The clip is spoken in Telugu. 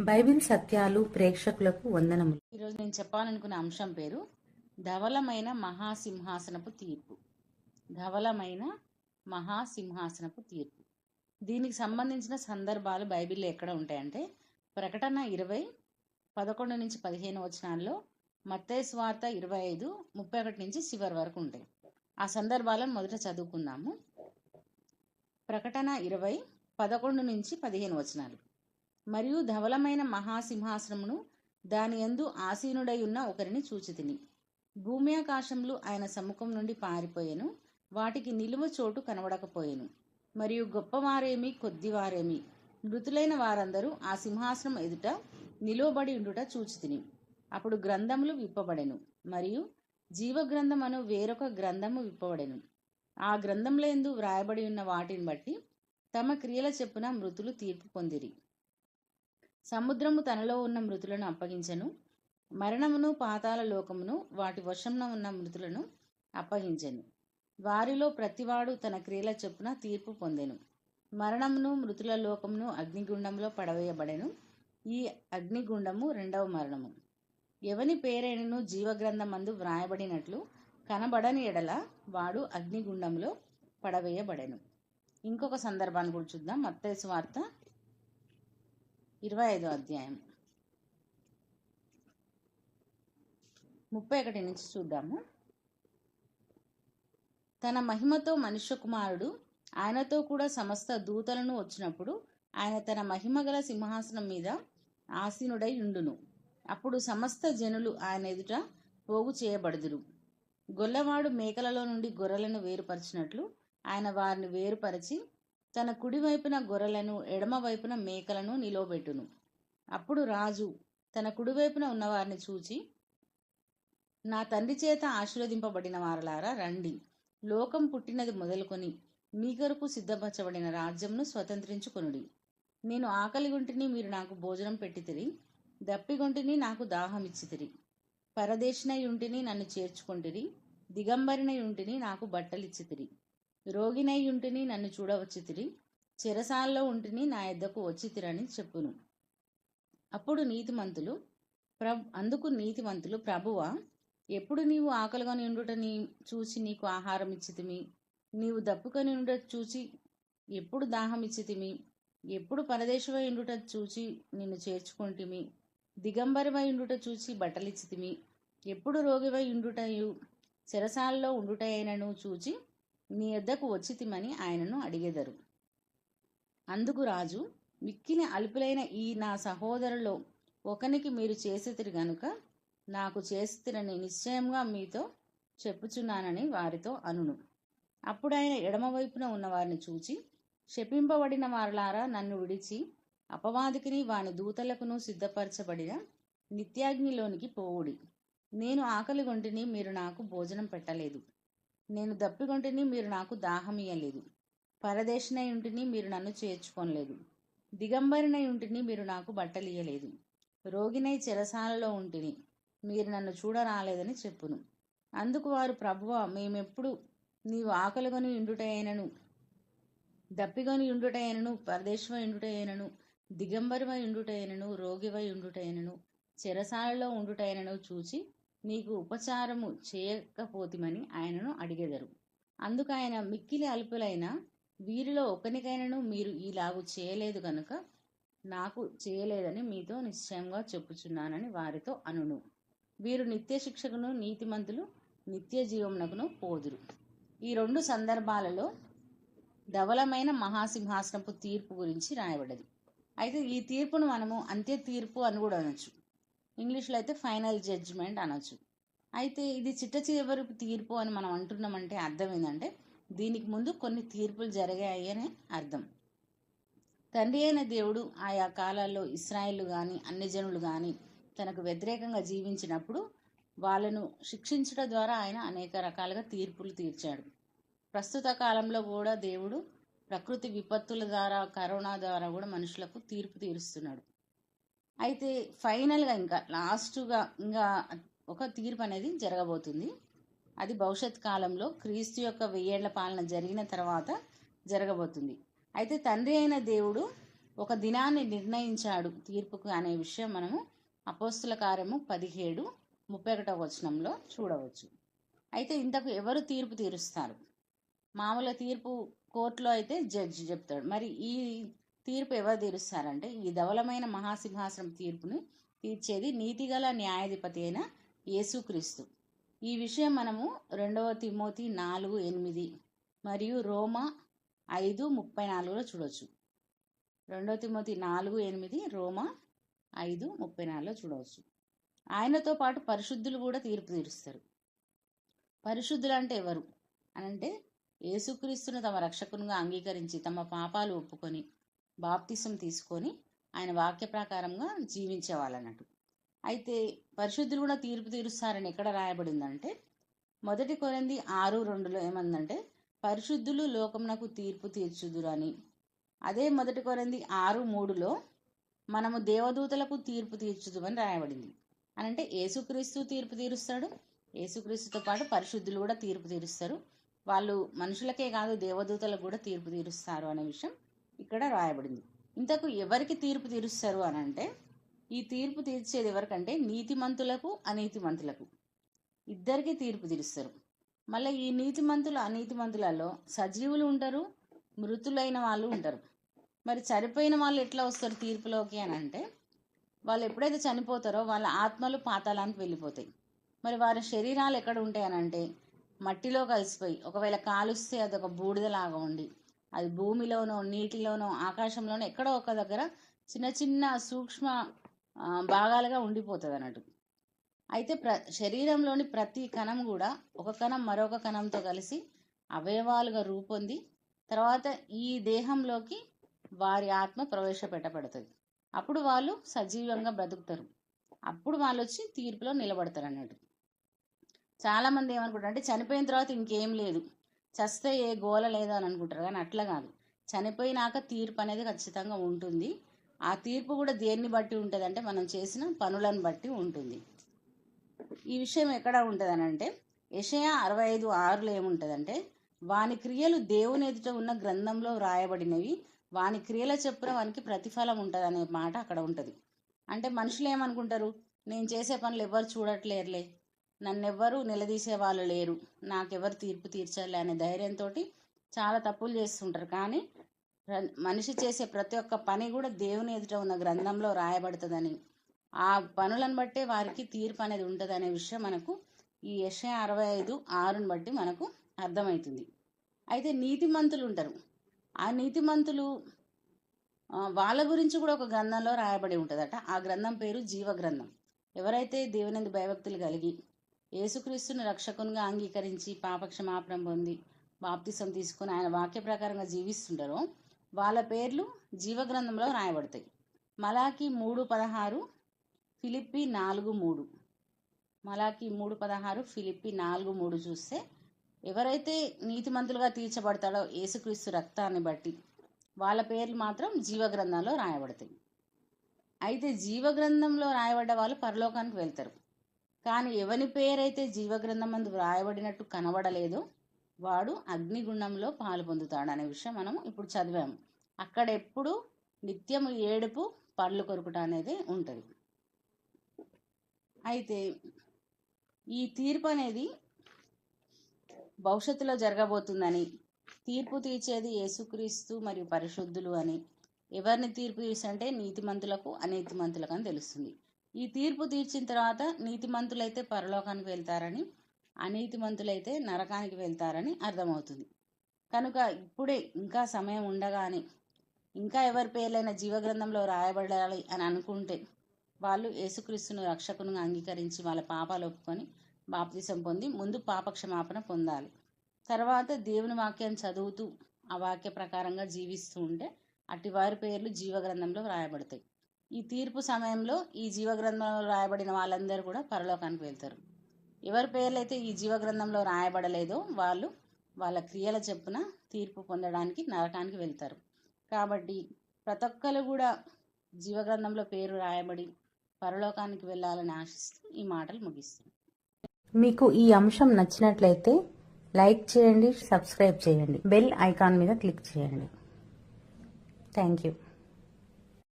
బైబిల్ సత్యాలు ప్రేక్షకులకు వందనములు. ఈరోజు నేను చెప్పాలనుకునే అంశం పేరు ధవలమైన మహాసింహాసనపు తీర్పు. ధవలమైన మహాసింహాసనపు తీర్పు. దీనికి సంబంధించిన సందర్భాలు బైబిల్లో ఎక్కడ ఉంటాయంటే ప్రకటన ఇరవై పదకొండు నుంచి పదిహేను వచనాల్లో మత్తయి స్వార్త ఇరవై ఐదు ముప్పై ఒకటి నుంచి చివరి వరకు ఉంటాయి. ఆ సందర్భాలను మొదట చదువుకుందాము. ప్రకటన ఇరవై పదకొండు నుంచి పదిహేను వచనాలు. మరియు ధవలమైన మహాసింహాసనమును దాని యందు ఆసీనుడై ఉన్న ఒకరిని చూచితిని. భూమి ఆయన సముఖం నుండి పారిపోయెను. వాటికి నిలువ చోటు కనబడకపోయెను. మరియు గొప్పవారేమి కొద్దివారేమి మృతులైన వారందరూ ఆ సింహాసనం ఎదుట నిలువబడి ఉండుట చూచితిని. అప్పుడు గ్రంథములు విప్పబడెను. మరియు జీవగ్రంథమను వేరొక గ్రంథము విప్పబడెను. ఆ గ్రంథములందు వ్రాయబడి ఉన్న వాటిని బట్టి తమ క్రియల చెప్పున మృతులు తీర్పు పొందిరి. సముద్రము తనలో ఉన్న మృతులను అప్పగించెను. మరణమును పాతాల లోకమును వాటి వశంన ఉన్న మృతులను అప్పగించెను. వారిలో ప్రతివాడు తన క్రియల చొప్పున తీర్పు పొందెను. మరణమును మృతుల లోకమును అగ్నిగుండంలో పడవేయబడెను. ఈ అగ్నిగుండము రెండవ మరణము. ఎవని పేరైనను జీవగ్రంథమందు వ్రాయబడినట్లు కనబడని ఎడల వాడు అగ్నిగుండంలో పడవేయబడెను. ఇంకొక సందర్భాన్ని కూడా చూద్దాం. మత్తయి వార్త ఇరవై ఐదో అధ్యాయం. ముప్పై ఒకటి నుంచి చూద్దాము. తన మహిమతో మనుష్య కుమారుడు ఆయనతో కూడా సమస్త దూతలను వచ్చినప్పుడు ఆయన తన మహిమ గల సింహాసనం మీద ఆసీనుడై ఉండును. అప్పుడు సమస్త జనులు ఆయన ఎదుట పోగు చేయబడుదురు. గొల్లవాడు మేకలలో నుండి గొర్రెలను వేరుపరిచినట్లు ఆయన వారిని వేరుపరిచి తన కుడివైపున గొర్రెలను ఎడమవైపున మేకలను నిలవబెట్టును. అప్పుడు రాజు తన కుడివైపున ఉన్నవారిని చూచి నా తండ్రి చేత ఆశీర్వదింపబడిన వారలారా రండి. లోకం పుట్టినది మొదలుకొని మీ కొరకు సిద్ధపరచబడిన రాజ్యంను స్వతంత్రించుకొనుడి. నేను ఆకలిగొంటిని మీరు నాకు భోజనం పెట్టితిరి దప్పిగొంటిని నాకు దాహం ఇచ్చితిరి ఉంటిని నన్ను చేర్చుకొంటిరి దిగంబరినయుంటిని నాకు బట్టలిచ్చితిరి. రోగినై ఉంటిని నన్ను చూడవచ్చితిరి చెరసాల్లో ఉంటిని నా ఎద్దకు వచ్చితిరని చెప్పును. అప్పుడు నీతిమంతులు ప్ర అందుకు నీతిమంతులు ప్రభువా ఎప్పుడు నీవు ఆకలిగాని నిండుటని చూసి నీకు ఆహారం ఇచ్చితిమి? నీవు దప్పుకొని ఉండుట చూచి ఎప్పుడు దాహం ఇచ్చితిమి? ఎప్పుడు పరదేశమై ఉండుట చూచి నిన్ను చేర్చుకుంటిమి? దిగంబరమై ఉండుట చూచి బట్టలిచ్చితిమి? ఎప్పుడు రోగివై ఉండుటయు? చెరసాల్లో ఉండుటైనను చూచి నీ యొద్దకు వచ్చితిమని ఆయనను అడిగెదరు. అందుకు రాజు మిక్కిలి అల్పులైన ఈ నా సహోదరులో ఒకనికి మీరు చేసేతిరి గనుక నాకు చేస్తురని నిశ్చయంగా మీతో చెప్పుచున్నానని వారితో అనును. అప్పుడు ఆయన ఎడమవైపున ఉన్న వారిని చూచి శపింపబడిన వారలారా నన్ను విడిచి అపవాదికిని వాని దూతలకును సిద్ధపరచబడిన నిత్యాగ్నిలోనికి పోవుడి. నేను ఆకలిగొంటిని మీరు నాకు భోజనం పెట్టలేదు. నేను దప్పిగొంటిని మీరు నాకు దాహమియలేదు పరదేశినై ఉంటిని మీరు నన్ను చేర్చుకోనలేదు. దిగంబరినై ఉంటిని మీరు నాకు బట్టలియలేదు రోగినై చెరసాలలో ఉంటిని మీరు నన్ను చూడరాలేదని చెప్పును. అందుకు వారు ప్రభువ మేమెప్పుడు నీవు ఆకలిగొని ఇండుటైనను దప్పిగొని ఇండుటైనను పరదేశమై ఇండుటైనను దిగంబరివై ఉండుటైనను రోగివై ఉండుటైనను చెరసాలలో ఉండుటైనను చూచి నీకు ఉపచారము చేయకపోతిమని ఆయనను అడిగెదరు. అందుకు ఆయన మిక్కిలి అల్పులైన వీరిలో ఒకనికైనను మీరు ఈలాగు చేయలేదు కనుక నాకు చేయలేదని మీతో నిశ్చయంగా చెప్పుచున్నానని వారితో అనును. వీరు నిత్య శిక్షకును నీతిమంతులు నిత్య జీవమునకును పోదురు. ఈ రెండు సందర్భాలలో ధవలమైన మహాసింహాసనపు తీర్పు గురించి రాయబడదు. అయితే ఈ తీర్పును మనము అంత్య తీర్పు అని కూడా అనొచ్చు. ఇంగ్లీష్లో అయితే ఫైనల్ జడ్జ్మెంట్ అనొచ్చు. అయితే ఇది చిట్ట చివరి తీర్పు అని మనం అంటున్నామంటే అర్థం ఏంటంటే దీనికి ముందు కొన్ని తీర్పులు జరిగాయి అని అర్థం. తండ్రి అయిన దేవుడు ఆయా కాలాల్లో ఇస్రాయిల్ కానీ అన్ని జనులు కానీ తనకు వ్యతిరేకంగా జీవించినప్పుడు వాళ్ళను శిక్షించడం ద్వారా ఆయన అనేక రకాలుగా తీర్పులు తీర్చాడు. ప్రస్తుత కాలంలో కూడా దేవుడు ప్రకృతి విపత్తుల ద్వారా కరోనా ద్వారా కూడా మనుషులకు తీర్పు తీరుస్తున్నాడు. అయితే ఫైనల్గా ఇంకా లాస్ట్గా ఇంకా ఒక తీర్పు అనేది జరగబోతుంది. అది భవిష్యత్ కాలంలో క్రీస్తు యొక్క వెయ్యేళ్ళ పాలన జరిగిన తర్వాత జరగబోతుంది. అయితే తండ్రి అయిన దేవుడు ఒక దినాన్ని నిర్ణయించాడు తీర్పుకు అనే విషయం మనము అపోస్తుల కార్యము పదిహేడు ముప్పై ఒకటో వచనంలో చూడవచ్చు. అయితే ఇంతకు ఎవరు తీర్పు తీరుస్తారు? మామూలు తీర్పు కోర్టులో అయితే జడ్జి చెప్తాడు. మరి ఈ తీర్పు ఎవరు తీరుస్తారంటే ఈ ధవలమైన మహాసింహాసనం తీర్పుని తీర్చేది నీతిగల న్యాయాధిపతి అయిన యేసుక్రీస్తు. ఈ విషయం మనము రెండవ తిమోతి నాలుగు ఎనిమిది మరియు రోమా ఐదు ముప్పై నాలుగులో చూడవచ్చు రెండవ తిమోతి నాలుగు ఎనిమిది రోమా ఐదు ముప్పై నాలుగులో చూడవచ్చు. ఆయనతో పాటు పరిశుద్ధులు కూడా తీర్పు తీరుస్తారు. పరిశుద్ధులు అంటే ఎవరు? అనంటే యేసుక్రీస్తును తమ రక్షకునిగా అంగీకరించి తమ పాపాలు ఒప్పుకొని బాప్తిసం తీసుకొని ఆయన వాక్య ప్రకారంగా జీవించేవాళ్ళన్నట్టు. అయితే పరిశుద్ధులు కూడా తీర్పు తీరుస్తారని ఎక్కడ రాయబడిందంటే మొదటి కొరింది ఆరు రెండులో ఏమందంటే పరిశుద్ధులు లోకమునకు తీర్పు తీర్చుదురని. అదే మొదటి కొరింది ఆరు మూడులో మనము దేవదూతలకు తీర్పు తీర్చుదుమని రాయబడింది. అని అంటే యేసుక్రీస్తు తీర్పు తీరుస్తాడు యేసుక్రీస్తుతో పాటు పరిశుద్ధులు కూడా తీర్పు తీరుస్తారు. వాళ్ళు మనుషులకే కాదు దేవదూతలకు కూడా తీర్పు తీరుస్తారు అనే విషయం ఇక్కడ రాయబడింది. ఇంతకు ఎవరికి తీర్పు తీరుస్తారు అని అంటే ఈ తీర్పు తీర్చేది ఎవరికంటే నీతిమంతులకు అనీతిమంతులకు. ఇద్దరికి తీర్పు తీరుస్తారు. మళ్ళీ ఈ నీతిమంతులు అనీతిమంతులలో సజీవులు ఉంటారు మృతులైన వాళ్ళు ఉంటారు. మరి చనిపోయిన వాళ్ళు ఎట్లా వస్తారు తీర్పులోకి అని అంటే వాళ్ళు ఎప్పుడైతే చనిపోతారో వాళ్ళ ఆత్మలు పాతాళానికి వెళ్ళిపోతాయి. మరి వారి శరీరాలు ఎక్కడ ఉంటాయి అని అంటే మట్టిలో కలిసిపోయి ఒకవేళ కాలుస్తే అది ఒక బూడిదలాగా ఉండి అది భూమిలోనో నీటిలోనో ఆకాశంలోనో ఎక్కడో ఒక దగ్గర చిన్న చిన్న సూక్ష్మ భాగాలుగా ఉండిపోతుంది అన్నట్టు అయితే ప్ర శరీరంలోని ప్రతి కణం కూడా ఒక కణం మరొక కణంతో కలిసి అవయవాలుగా రూపొంది తర్వాత ఈ దేహంలోకి వారి ఆత్మ ప్రవేశపెట్టబడుతుంది. అప్పుడు వాళ్ళు సజీవంగా బ్రతుకుతారు. అప్పుడు వాళ్ళు వచ్చి తీర్పులో నిలబడతారు అన్నట్టు చాలామంది ఏమనుకుంటారు అంటే చనిపోయిన తర్వాత ఇంకేం లేదు. చస్తే ఏ గోల లేదా అని అనుకుంటారు కానీ అట్లా కాదు. చనిపోయినాక తీర్పు అనేది ఖచ్చితంగా ఉంటుంది. ఆ తీర్పు కూడా దేన్ని బట్టి ఉంటుంది అంటే మనం చేసిన పనులను బట్టి ఉంటుంది. ఈ విషయం ఎక్కడ ఉంటుంది అని అంటే యషయా అరవై ఐదు ఆరులో ఏముంటుందంటే వాని క్రియలు దేవుని ఎదుట ఉన్న గ్రంథంలో వ్రాయబడినవి వాని క్రియల చెప్పున వానికి ప్రతిఫలం ఉంటుంది అనే మాట అక్కడ ఉంటుంది. అంటే మనుషులు ఏమనుకుంటారు? నేను చేసే పనులు ఎవరు చూడట్లేరులే. నన్నెవ్వరు నిలదీసే వాళ్ళు లేరు. నాకెవరు తీర్పు తీర్చాలి అనే ధైర్యంతో చాలా తప్పులు చేస్తుంటారు. కానీ మనిషి చేసే ప్రతి ఒక్క పని కూడా దేవుని ఎదుట ఉన్న గ్రంథంలో రాయబడుతుందని. ఆ పనులను బట్టే వారికి తీర్పు అనేది ఉంటుంది అనే విషయం మనకు ఈ ఎస్ఐ అరవై ఐదు ఆరుని బట్టి మనకు అర్థమవుతుంది అయితే నీతిమంతులు ఉంటారు. ఆ నీతిమంతులు వాళ్ళ గురించి కూడా ఒక గ్రంథంలో రాయబడి ఉంటుందట. ఆ గ్రంథం పేరు జీవ గ్రంథం ఎవరైతే దేవుని భయభక్తులు కలిగి యేసుక్రీస్తుని రక్షకునిగా అంగీకరించి పాపక్షమాపణం పొంది బాప్తిసం తీసుకుని ఆయన వాక్య ప్రకారంగా జీవిస్తుంటారో వాళ్ళ పేర్లు జీవగ్రంథంలో రాయబడతాయి. మలాకి మూడు పదహారు ఫిలిప్పి నాలుగు మూడు. మలాకి మూడు పదహారు ఫిలిప్పి నాలుగు మూడు చూస్తే ఎవరైతే నీతిమంతులుగా తీర్చబడతాడో యేసుక్రీస్తు రక్తాన్ని బట్టి వాళ్ళ పేర్లు మాత్రం జీవగ్రంథంలో రాయబడతాయి. అయితే జీవగ్రంథంలో రాయబడ్డ వాళ్ళు పరలోకానికి వెళ్తారు. కానీ ఎవని పేరైతే జీవగ్రంథమందు వ్రాయబడినట్టు కనబడలేదో వాడు అగ్నిగుండంలో పాలు పొందుతాడు అనే విషయం మనం ఇప్పుడు చదివాము. అక్కడ ఎప్పుడు నిత్యము ఏడుపు పళ్ళు కొరుకుట అనేది ఉంటుంది. అయితే ఈ తీర్పు అనేది భవిష్యత్తులో జరగబోతుందని తీర్పు తీర్చేది యేసుక్రీస్తు మరియు పరిశుద్ధులు అని ఎవరిని తీర్పు తీసంటే నీతిమంతులకు అనీతిమంతులకు అని తెలుస్తుంది. ఈ తీర్పు తీర్చిన తర్వాత నీతిమంతులైతే పరలోకానికి వెళ్తారని అనీతిమంతులైతే నరకానికి వెళ్తారని అర్థమవుతుంది. కనుక ఇప్పుడే ఇంకా సమయం ఉండగానే ఇంకా ఎవరి పేర్లైన జీవగ్రంథంలో రాయబడాలి అని అనుకుంటే వాళ్ళు యేసుక్రీస్తును రక్షకును అంగీకరించి వాళ్ళ పాపాలు ఒప్పుకొని బాప్తిసం పొంది ముందు పాపక్షమాపణ పొందాలి. తర్వాత దేవుని వాక్యం చదువుతూ ఆ వాక్య ప్రకారంగా జీవిస్తూ ఉంటే అట్టి వారి పేర్లు జీవగ్రంథంలో రాయబడతాయి. ఈ తీర్పు సమయంలో ఈ జీవగ్రంథంలో రాయబడిన వాళ్ళందరూ కూడా పరలోకానికి వెళ్తారు. ఎవరి పేర్లు అయితే ఈ జీవగ్రంథంలో రాయబడలేదో వాళ్ళు వాళ్ళ క్రియల చెప్పున తీర్పు పొందడానికి నరకానికి వెళ్తారు. కాబట్టి ప్రతి ఒక్కరు కూడా జీవగ్రంథంలో పేరు రాయబడి పరలోకానికి వెళ్ళాలని ఆశిస్తూ ఈ మాటలు ముగిస్తుంది మీకు ఈ అంశం నచ్చినట్లయితే లైక్ చేయండి సబ్స్క్రైబ్ చేయండి బెల్ ఐకాన్ మీద క్లిక్ చేయండి. Thank you.